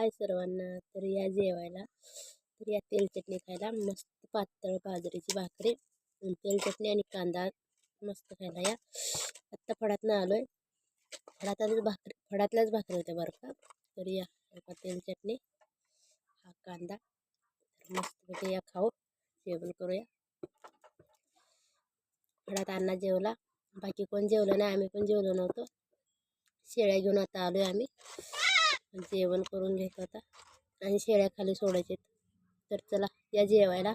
हाय सर्वांना. तर या जेवायला. तर या तेल चटणी खायला मस्त पातळ बाजरीची भाकरी तेल चटणी आणि कांदा मस्त खायला या. आत्ता फडातनं आलो आहे फडातच भाकरी फडातल्याच भाकरी होत्या बरं का. तर या तेल चटणी हा कांदा. तर मस्तपैकी या खाऊ जेवण करूया. फडात अण्णा जेवला. बाकी कोण जेवलं नाही आम्ही पण जेवलो नव्हतो. शेळ्या घेऊन आता आलो आहे आम्ही. जेवण करून घेतो होता आणि शेळ्या खाली सोडायचे तर चला या जेवायला.